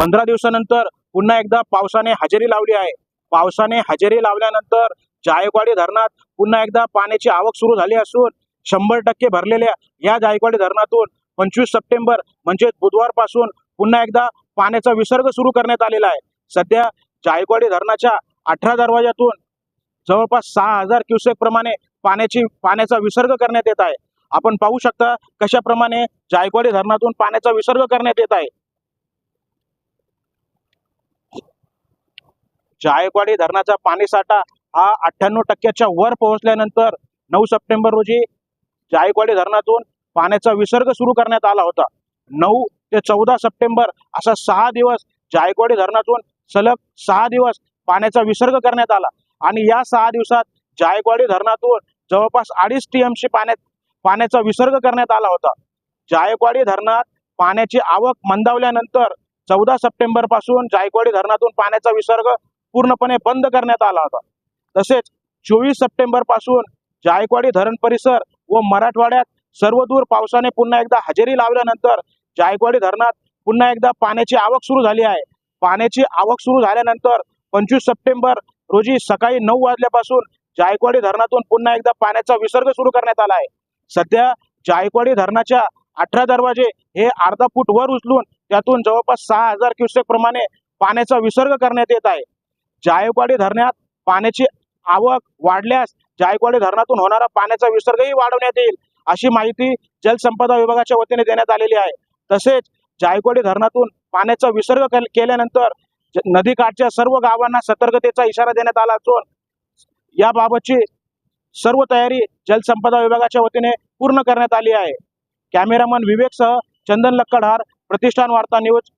पंधरा दिवसानंतर पुन्हा एकदा पावसाने हजेरी लावली आहे. पावसाने हजेरी लावल्यानंतर जायकवाडी धरणात पुन्हा एकदा पाण्याची आवक सुरू झाली असून शंभर टक्के भरलेल्या या जायकवाडी धरणातून पंचवीस सप्टेंबर म्हणजे बुधवारपासून पुन्हा एकदा पाण्याचा विसर्ग सुरू करण्यात आलेला आहे. सध्या जायकवाडी धरणाच्या अठरा दरवाजातून जवळपास सहा हजार क्युसेक प्रमाणे पाण्याची पाण्याचा विसर्ग करण्यात येत आहे. आपण पाहू शकता कशाप्रमाणे जायकवाडी धरणातून पाण्याचा विसर्ग करण्यात येत आहे. जायकवाडी धरणाचा पाणीसाठा हा अठ्ठ्याण्णव टक्क्याच्या वर पोहोचल्यानंतर नऊ सप्टेंबर रोजी जायकवाडी धरणातून पाण्याचा विसर्ग सुरू करण्यात आला होता. नऊ ते चौदा सप्टेंबर असा सहा दिवस जायकवाडी धरणातून सलग सहा दिवस पाण्याचा विसर्ग करण्यात आला. आणि या सहा दिवसात जायकवाडी धरणातून जवळपास अडीच टीएमसी पाण्यात पाण्याचा विसर्ग करण्यात आला होता. जायकवाडी धरणात पाण्याची आवक मंदावल्यानंतर चौदा सप्टेंबरपासून जायकवाडी धरणातून पाण्याचा विसर्ग पूर्णपणे बंद करण्यात आला होता. तसेच चोवीस सप्टेंबरपासून जायकवाडी धरण परिसर व मराठवाड्यात सर्वदूर पावसाने पुन्हा एकदा हजेरी लावल्यानंतर जायकवाडी धरणात पुन्हा एकदा पाण्याची आवक सुरू झाली आहे. पाण्याची आवक सुरू झाल्यानंतर पंचवीस सप्टेंबर रोजी सकाळी नऊ वाजल्यापासून जायकवाडी धरणातून पुन्हा एकदा पाण्याचा विसर्ग सुरू करण्यात आला आहे. सध्या जायकवाडी धरणाच्या अठरा दरवाजे हे अर्धा फूट वर उचलून त्यातून जवळपास सहा हजार क्युसेक प्रमाणे पाण्याचा विसर्ग करण्यात येत आहे. जायकवाडी धरणात पाण्याची आवक वाढल्यास जायकवाडी धरणातून होणारा पाण्याचा विसर्गही वाढवण्यात येईल अशी माहिती जलसंपदा विभागाच्या वतीने देण्यात आलेली आहे. तसेच जायकवाडी धरणातून पाण्याचा विसर्ग केल्यानंतर नदीकाठच्या सर्व गावांना सतर्कतेचा इशारा देण्यात आला असून याबाबतची सर्व तयारी जलसंपदा विभागाच्या वतीने पूर्ण करण्यात आली आहे. कॅमेरामन विवेकसह चंदन लक्कडहार प्रतिष्ठान वार्ता न्यूज